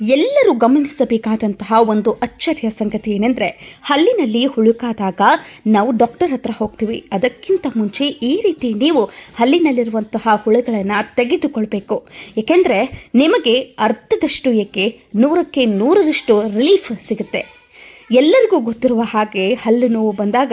ಎಲ್ಲರೂ ಗಮನಿಸಬೇಕಾದಂತಹ ಒಂದು ಅಚ್ಚರಿಯ ಸಂಗತಿ ಏನೆಂದರೆ ಹಲ್ಲಿನಲ್ಲಿ ಹುಳುಕಾದಾಗ ನಾವು ಡಾಕ್ಟರ್ ಹತ್ರ ಹೋಗ್ತೀವಿ. ಅದಕ್ಕಿಂತ ಮುಂಚೆ ಈ ರೀತಿ ನೀವು ಹಲ್ಲಿನಲ್ಲಿರುವಂತಹ ಹುಳುಗಳನ್ನು ತೆಗೆದುಕೊಳ್ಬೇಕು. ಏಕೆಂದರೆ ನಿಮಗೆ ಅರ್ಧದಷ್ಟು ಏಕೆ ನೂರಕ್ಕೆ ನೂರರಷ್ಟು ರಿಲೀಫ್ ಸಿಗುತ್ತೆ. ಎಲ್ಲರಿಗೂ ಗೊತ್ತಿರುವ ಹಾಗೆ ಹಲ್ಲು ನೋವು ಬಂದಾಗ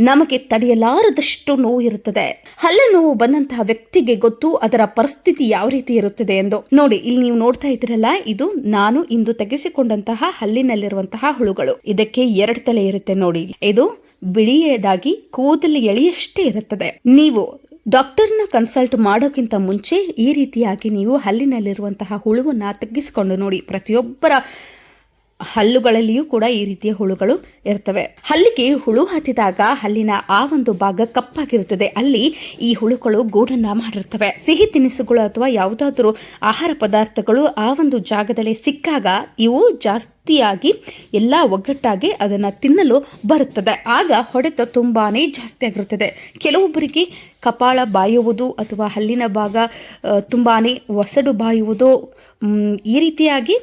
ನಮಗೆ ತಡೆಯಲಾರದಷ್ಟು ನೋವು ಇರುತ್ತದೆ. ಹಲ್ಲು ನೋವು ಬಂದಂತಹ ವ್ಯಕ್ತಿಗೆ ಗೊತ್ತು ಅದರ ಪರಿಸ್ಥಿತಿ ಯಾವ ರೀತಿ ಇರುತ್ತದೆ ಎಂದು. ನೋಡಿ, ಇಲ್ಲಿ ನೀವು ನೋಡ್ತಾ ಇದ್ದೀರಲ್ಲ, ಇದು ನಾನು ಇಂದು ತೆಗೆಸಿಕೊಂಡಂತಹ ಹಲ್ಲಿನಲ್ಲಿರುವಂತಹ ಹುಳುಗಳು. ಇದಕ್ಕೆ ಎರಡು ತಲೆ ಇರುತ್ತೆ ನೋಡಿ. ಇದು ಬಿಳಿಯದಾಗಿ ಕೂದಲು ಎಳೆಯಷ್ಟೇ ಇರುತ್ತದೆ. ನೀವು ಡಾಕ್ಟರ್ನ ಕನ್ಸಲ್ಟ್ ಮಾಡೋಕ್ಕಿಂತ ಮುಂಚೆ ಈ ರೀತಿಯಾಗಿ ನೀವು ಹಲ್ಲಿನಲ್ಲಿರುವಂತಹ ಹುಳುವನ್ನ ತೆಗೆಸಿಕೊಂಡು ನೋಡಿ. ಪ್ರತಿಯೊಬ್ಬರ ಹಲ್ಲುಗಳಲ್ಲಿಯೂ ಕೂಡ ಈ ರೀತಿಯ ಹುಳುಗಳು ಇರ್ತವೆ. ಹಲ್ಲಿಗೆ ಹುಳು ಹತ್ತಿದಾಗ ಹಲ್ಲಿನ ಆ ಒಂದು ಭಾಗ ಕಪ್ಪಾಗಿರುತ್ತದೆ. ಅಲ್ಲಿ ಈ ಹುಳುಗಳು ಗೂಡನ್ನ ಮಾಡಿರ್ತವೆ. ಸಿಹಿ ತಿನಿಸುಗಳು ಅಥವಾ ಯಾವುದಾದ್ರೂ ಆಹಾರ ಪದಾರ್ಥಗಳು ಆ ಒಂದು ಜಾಗದಲ್ಲಿ ಸಿಕ್ಕಾಗ ಇವು ಜಾಸ್ತಿಯಾಗಿ ಎಲ್ಲ ಒಗ್ಗಟ್ಟಾಗಿ ಅದನ್ನು ತಿನ್ನಲು ಬರುತ್ತದೆ. ಆಗ ಹೊಡೆತ ತುಂಬಾನೇ ಜಾಸ್ತಿ ಆಗಿರುತ್ತದೆ. ಕೆಲವೊಬ್ಬರಿಗೆ ಕಪಾಳ ಬಾಯುವುದು ಅಥವಾ ಹಲ್ಲಿನ ಭಾಗ ತುಂಬಾನೇ ಒಸಡು ಬಾಯುವುದು ಈ ರೀತಿಯಾಗಿ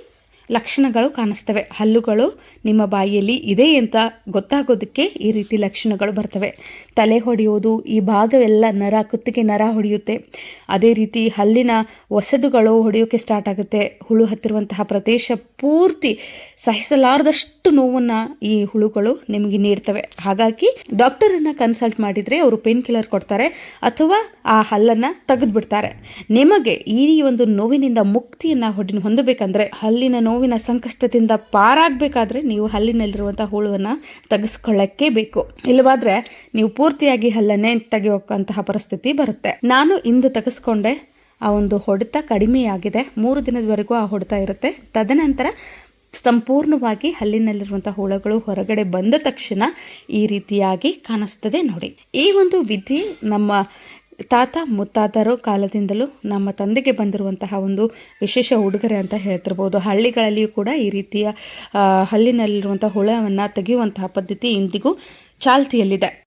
ಲಕ್ಷಣಗಳು ಕಾಣಿಸ್ತವೆ. ಹಲ್ಲುಗಳು ನಿಮ್ಮ ಬಾಯಿಯಲ್ಲಿ ಇದೆ ಅಂತ ಗೊತ್ತಾಗೋದಕ್ಕೆ ಈ ರೀತಿ ಲಕ್ಷಣಗಳು ಬರ್ತವೆ. ತಲೆ ಹೊಡೆಯೋದು, ಈ ಭಾಗವೆಲ್ಲ ನರ, ಕುತ್ತಿಗೆ ನರ ಹೊಡೆಯುತ್ತೆ. ಅದೇ ರೀತಿ ಹಲ್ಲಿನ ಒಸಡುಗಳು ಹೊಡೆಯೋಕ್ಕೆ ಸ್ಟಾರ್ಟ್ ಆಗುತ್ತೆ. ಹುಳು ಹತ್ತಿರುವಂತಹ ಪ್ರದೇಶ ಪೂರ್ತಿ ಸಹಿಸಲಾರದಷ್ಟು ನೋವನ್ನು ಈ ಹುಳುಗಳು ನಿಮಗೆ ನೀಡ್ತವೆ. ಹಾಗಾಗಿ ಡಾಕ್ಟರನ್ನು ಕನ್ಸಲ್ಟ್ ಮಾಡಿದರೆ ಅವರು ಪೇನ್ ಕಿಲ್ಲರ್ ಕೊಡ್ತಾರೆ ಅಥವಾ ಆ ಹಲ್ಲನ್ನು ತೆಗೆದುಬಿಡ್ತಾರೆ. ನಿಮಗೆ ಈ ಒಂದು ನೋವಿನಿಂದ ಮುಕ್ತಿಯನ್ನು ಹೊಡಿ ಹೊಂದಬೇಕಂದ್ರೆ ಹಲ್ಲಿನ ನೋವಿನ ಸಂಕಷ್ಟದಿಂದ ಪಾರಾಗಬೇಕಾದ್ರೆ ನೀವು ಹಲ್ಲಿನಲ್ಲಿರುವಂಥ ಹುಳುವನ್ನು ತೆಗೆಸ್ಕೊಳ್ಳೋಕ್ಕೆ ಬೇಕು. ಇಲ್ಲವಾದ್ರೆ ನೀವು ಪೂರ್ತಿಯಾಗಿ ಹಲ್ಲನ್ನೇ ತೆಗೆಯೋಕ್ಕಂತಹ ಪರಿಸ್ಥಿತಿ ಬರುತ್ತೆ. ನಾನು ಇಂದು ತೆಗೆಸ್ಕೊಂಡೆ, ಆ ಒಂದು ಹೊಡೆತ ಕಡಿಮೆಯಾಗಿದೆ. ಮೂರು ದಿನದವರೆಗೂ ಆ ಹೊಡೆತ ಇರುತ್ತೆ. ತದನಂತರ ಸಂಪೂರ್ಣವಾಗಿ ಹಲ್ಲಿನಲ್ಲಿರುವಂಥ ಹುಳಗಳು ಹೊರಗಡೆ ಬಂದ ತಕ್ಷಣ ಈ ರೀತಿಯಾಗಿ ಕಾಣಿಸ್ತದೆ ನೋಡಿ. ಈ ಒಂದು ವಿಧಿ ನಮ್ಮ ತಾತ ಮುತ್ತಾತರ ಕಾಲದಿಂದಲೂ ನಮ್ಮ ತಂದೆಗೆ ಬಂದಿರುವಂತಹ ಒಂದು ವಿಶೇಷ ಉಡುಗೊರೆ ಅಂತ ಹೇಳ್ತಿರ್ಬೋದು. ಹಳ್ಳಿಗಳಲ್ಲಿಯೂ ಕೂಡ ಈ ರೀತಿಯ ಹಲ್ಲಿನಲ್ಲಿರುವಂಥ ಹುಳವನ್ನು ತೆಗೆಯುವಂತಹ ಪದ್ಧತಿ ಇಂದಿಗೂ ಚಾಲ್ತಿಯಲ್ಲಿದೆ.